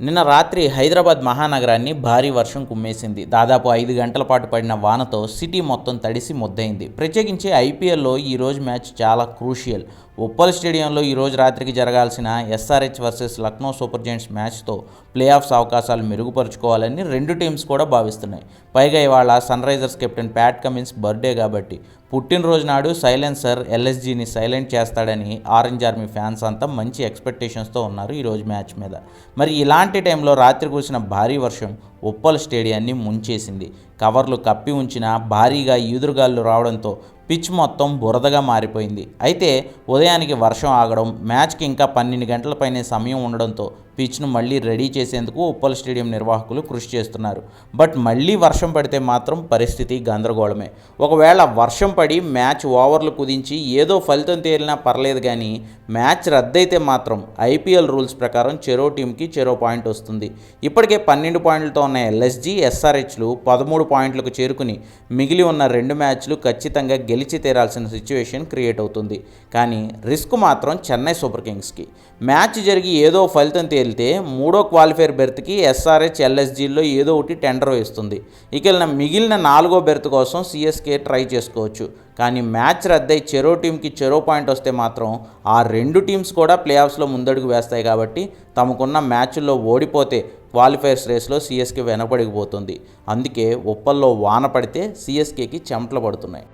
నిన్న రాత్రి హైదరాబాద్ మహానగరాన్ని భారీ వర్షం కుమ్మేసింది. దాదాపు ఐదు గంటల పాటు పడిన వానతో సిటీ మొత్తం తడిసి ముద్దయింది. ప్రత్యేకించి ఐపీఎల్లో ఈరోజు మ్యాచ్ చాలా క్రూషియల్. ఉప్పల్ స్టేడియంలో ఈరోజు రాత్రికి జరగాల్సిన SRH versus Lucknow Super Giants మ్యాచ్తో play offs అవకాశాలు మెరుగుపరుచుకోవాలని రెండు టీమ్స్ కూడా భావిస్తున్నాయి. పైగా ఇవాళ Sunrisers captain Pat Cummins birthday కాబట్టి పుట్టినరోజు నాడు సైలెన్సర్ ఎల్ఎస్జీని సైలెంట్ చేస్తాడని ఆరెంజ్ ఆర్మీ ఫ్యాన్స్ అంతా మంచి ఎక్స్పెక్టేషన్స్తో ఉన్నారు ఈరోజు మ్యాచ్ మీద. మరి ఇలాంటి టైంలో రాత్రి కురిసిన భారీ వర్షం ఉప్పల్ స్టేడియాన్ని ముంచేసింది. కవర్లు కప్పి ఉంచిన భారీగా ఈదురుగాలు రావడంతో పిచ్ మొత్తం బురదగా మారిపోయింది. అయితే ఉదయానికి వర్షం ఆగడం మ్యాచ్కి ఇంకా పన్నెండు గంటల పైనే సమయం ఉండడంతో పిచ్ను మళ్ళీ రెడీ చేసేందుకు ఉప్పల్ స్టేడియం నిర్వాహకులు కృషి చేస్తున్నారు. బట్ మళ్ళీ వర్షం పడితే మాత్రం పరిస్థితి గందరగోళమే. ఒకవేళ వర్షం పడి మ్యాచ్ ఓవర్లు కుదించి ఏదో ఫలితం తేలినా పర్లేదు కానీ మ్యాచ్ రద్దయితే మాత్రం ఐపీఎల్ రూల్స్ ప్రకారం చెరో టీంకి చెరో పాయింట్ వస్తుంది. ఇప్పటికే పన్నెండు పాయింట్లతో ఉన్న ఎల్ఎస్జీ ఎస్ఆర్హెచ్లు పదమూడు పాయింట్లకు చేరుకుని మిగిలి ఉన్న రెండు మ్యాచ్లు ఖచ్చితంగా గెలిచి తీరాల్సిన సిచ్యువేషన్ క్రియేట్ అవుతుంది. కానీ రిస్క్ మాత్రం చెన్నై సూపర్ కింగ్స్కి. మ్యాచ్ జరిగి ఏదో ఫలితం వెళ్తే మూడో క్వాలిఫైర్ బెర్త్కి ఎస్ఆర్హెచ్ ఎల్ఎస్జీలో ఏదో ఒకటి టెండర్ వేస్తుంది ఇక మిగిలిన నాలుగో బెర్త్ కోసం సిఎస్కే ట్రై చేసుకోవచ్చు. కానీ మ్యాచ్ రద్దై చెరో టీంకి చెరో పాయింట్ వస్తే మాత్రం ఆ రెండు టీమ్స్ కూడా ప్లే ఆఫ్స్లో ముందడుగు వేస్తాయి కాబట్టి తమకున్న మ్యాచ్ల్లో ఓడిపోతే క్వాలిఫైర్స్ రేస్లో సిఎస్కే వెనపడిపోతుంది అందుకే ఉప్పల్లో వాన పడితే సిఎస్కేకి చెమటలు పడుతున్నాయి.